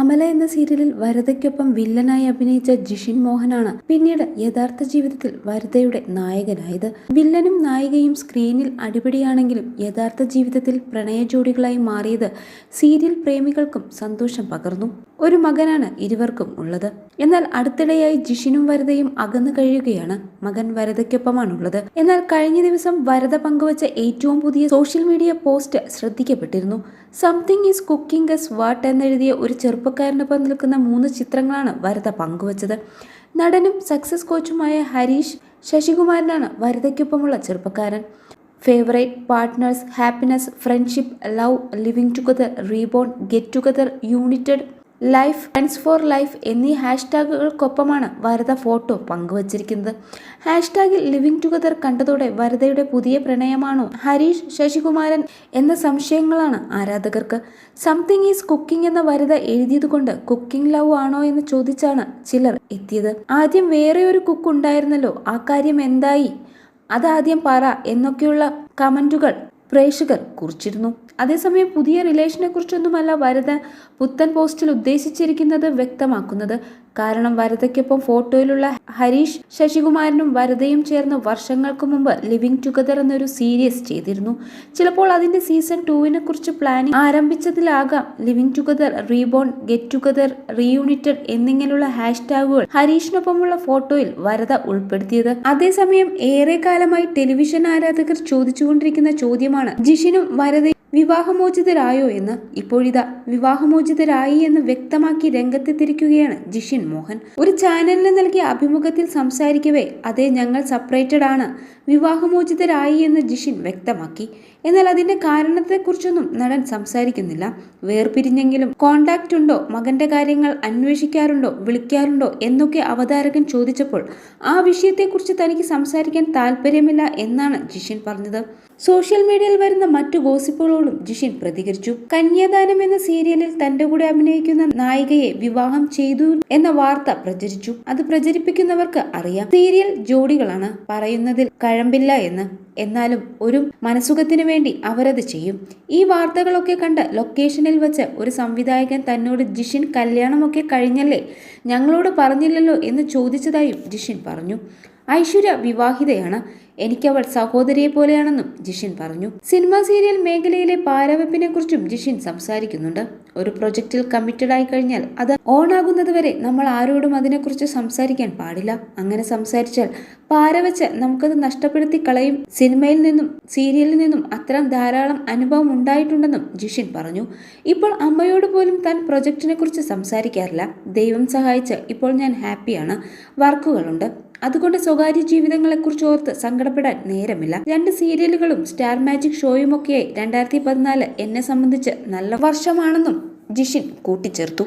അമല എന്ന സീരിയലിൽ വരതയ്ക്കൊപ്പം വില്ലനായി അഭിനയിച്ച ജിഷിൻ മോഹനാണ് പിന്നീട് യഥാർത്ഥ ജീവിതത്തിൽ വരതയുടെ നായകനായത്. വില്ലനും നായികയും സ്ക്രീനിൽ അടിപിടിയാണെങ്കിലും യഥാർത്ഥ ജീവിതത്തിൽ പ്രണയ ജോഡികളായി മാറിയത് സീരിയൽ പ്രേമികൾക്കും സന്തോഷം പകർന്നു. ഒരു മകനാണ് ഇരുവർക്കും ഉള്ളത്. എന്നാൽ അടുത്തിടെയായി ജിഷിനും വരദയും അകന്നു കഴിയുകയാണ്. മകൻ വരദയ്ക്കൊപ്പമാണുള്ളത് എന്നാൽ കഴിഞ്ഞ ദിവസം വരദ പങ്കുവച്ച ഏറ്റവും പുതിയ സോഷ്യൽ മീഡിയ പോസ്റ്റ് ശ്രദ്ധിക്കപ്പെട്ടിരുന്നു. Something is cooking S what എന്നെഴുതിയ ഒരു ചെറുപ്പക്കാരനൊപ്പം നിൽക്കുന്ന മൂന്ന് ചിത്രങ്ങളാണ് വരദ പങ്കുവച്ചത്. നടനും സക്സസ് കോച്ചുമായ ഹരീഷ് ശശികുമാരനാണ് വരദയ്ക്കൊപ്പമുള്ള ചെറുപ്പക്കാരൻ. Favourite partners happiness friendship love living together reborn get together united life friends for life എന്നീ ഹാഷ്ടാഗുകൾക്കൊപ്പമാണ് വരദ ഫോട്ടോ പങ്കുവച്ചിരിക്കുന്നത്. ഹാഷ്ടാഗിൽ ലിവിങ് ടുഗദർ കണ്ടതോടെ വരദയുടെ പുതിയ പ്രണയമാണോ ഹരീഷ് ശശികുമാരൻ എന്ന സംശയങ്ങളാണ് ആരാധകർക്ക്. സംതിങ് ഈസ് കുക്കിംഗ് എന്ന വരദ എഴുതിയതുകൊണ്ട് കുക്കിംഗ് ലവ് ആണോ എന്ന് ചോദിച്ചാണ് ചിലർ എത്തിയത്. ആദ്യം വേറെ ഒരു കുക്ക് ഉണ്ടായിരുന്നല്ലോ ആ കാര്യം എന്തായി? അതാദ്യം പറ എന്നൊക്കെയുള്ള കമന്റുകൾ പ്രേക്ഷകർ കുറിച്ചിരുന്നു. അതേസമയം പുതിയ റിലേഷനെ കുറിച്ചൊന്നുമല്ല വരദ പുത്തൻ പോസ്റ്റിൽ ഉദ്ദേശിച്ചിരിക്കുന്നത് വ്യക്തമാക്കുന്നത്. കാരണം വരദയ്ക്കൊപ്പം ഫോട്ടോയിലുള്ള ഹരീഷ് ശശികുമാരനും വരദയും ചേർന്ന് വർഷങ്ങൾക്ക് മുമ്പ് ലിവിങ് ടുഗദർ എന്നൊരു സീരീസ് ചെയ്തിരുന്നു. ചിലപ്പോൾ അതിന്റെ സീസൺ ടുവിനെ കുറിച്ച് planning ആരംഭിച്ചതിലാകാം living together reborn get together reunited എന്നിങ്ങനെയുള്ള ഹാഷ്ടാഗുകൾ ഹരീഷിനൊപ്പമുള്ള ഫോട്ടോയിൽ വരദ ഉൾപ്പെടുത്തിയത്. അതേസമയം ഏറെ കാലമായി ടെലിവിഷൻ ആരാധകർ ചോദിച്ചുകൊണ്ടിരിക്കുന്ന ചോദ്യമാണ് ജിഷിനും വരദയും വിവാഹമോചിതരായോ എന്ന് ഇപ്പോഴിതാ വിവാഹമോചിതരായി എന്ന് വ്യക്തമാക്കി രംഗത്തെത്തിരിക്കുകയാണ് ജിഷിൻ മോഹൻ. ഒരു ചാനലിന് നൽകിയ അഭിമുഖത്തിൽ സംസാരിക്കവേ അതേ ഞങ്ങൾ സെപ്പറേറ്റഡ് ആണ്. വിവാഹമോചിതരായി എന്ന് ജിഷിൻ വ്യക്തമാക്കി. എന്നാൽ അതിന്റെ കാരണത്തെക്കുറിച്ചൊന്നും നടൻ സംസാരിക്കുന്നില്ല. വേർപിരിഞ്ഞെങ്കിലും കോണ്ടാക്റ്റ് ഉണ്ടോ മകന്റെ കാര്യങ്ങൾ അന്വേഷിക്കാറുണ്ടോ വിളിക്കാറുണ്ടോ എന്നൊക്കെ അവതാരകൻ ചോദിച്ചപ്പോൾ ആ വിഷയത്തെക്കുറിച്ച് തനിക്ക് സംസാരിക്കാൻ താല്പര്യമില്ല എന്നാണ് ജിഷിൻ പറഞ്ഞത്. സോഷ്യൽ മീഡിയയിൽ വരുന്ന മറ്റു ഗോസിപ്പുകളോടും ജിഷിൻ പ്രതികരിച്ചു. കന്യാദാനം എന്ന സീരിയലിൽ തന്റെ കൂടെ അഭിനയിക്കുന്ന നായികയെ വിവാഹം ചെയ്തു എന്ന വാർത്ത പ്രചരിച്ചു. അത് പ്രചരിപ്പിക്കുന്നവർക്ക് അറിയാം. സീരിയൽ ജോഡികളാണ്. പറയുന്നതിൽ കഴമ്പില്ല എന്ന്. എന്നാലും ഒരു മനസുഖത്തിനു വേണ്ടി അവരത് ചെയ്യും. ഈ വാർത്തകളൊക്കെ കണ്ട് ലൊക്കേഷനിൽ വെച്ച് ഒരു സംവിധായകൻ തന്നോട് ജിഷിൻ കല്യാണമൊക്കെ കഴിഞ്ഞല്ലേ? ഞങ്ങളോട് പറഞ്ഞില്ലല്ലോ എന്ന് ചോദിച്ചതായും ജിഷിൻ പറഞ്ഞു. ഐശ്വര്യ വിവാഹിതയാണ്. എനിക്കവൾ സഹോദരിയെ പോലെയാണെന്നും ജിഷിൻ പറഞ്ഞു. സിനിമ സീരിയൽ മേഖലയിലെ പാരവെപ്പിനെ കുറിച്ചും ജിഷിൻ സംസാരിക്കുന്നുണ്ട്. ഒരു പ്രൊജക്റ്റിൽ കമ്മിറ്റഡ് ആയി കഴിഞ്ഞാൽ അത് ഓൺ ആകുന്നത് വരെ നമ്മൾ ആരോടും അതിനെക്കുറിച്ച് സംസാരിക്കാൻ പാടില്ല. അങ്ങനെ സംസാരിച്ചാൽ പാരവെച്ച് നമുക്കത് നഷ്ടപ്പെടുത്തി കളയും. സിനിമയിൽ നിന്നും സീരിയലിൽ നിന്നും അത്തരം ധാരാളം അനുഭവം ഉണ്ടായിട്ടുണ്ടെന്നും ജിഷിൻ പറഞ്ഞു. ഇപ്പോൾ അമ്മയോട് പോലും താൻ പ്രൊജക്റ്റിനെ കുറിച്ച് സംസാരിക്കാറില്ല. ദൈവം സഹായിച്ച് ഇപ്പോൾ ഞാൻ ഹാപ്പിയാണ്. വർക്കുകളുണ്ട്. അതുകൊണ്ട് സ്വകാര്യ ജീവിതങ്ങളെക്കുറിച്ച് ഓർത്ത് സങ്കടപ്പെടാൻ നേരമില്ല. രണ്ട് സീരിയലുകളും സ്റ്റാർ മാജിക് ഷോയുമൊക്കെയായി രണ്ടായിരത്തി പതിനാല് എന്നെ സംബന്ധിച്ച് നല്ല വർഷമാണെന്നും ജിഷിൻ കൂട്ടിച്ചേർത്തു.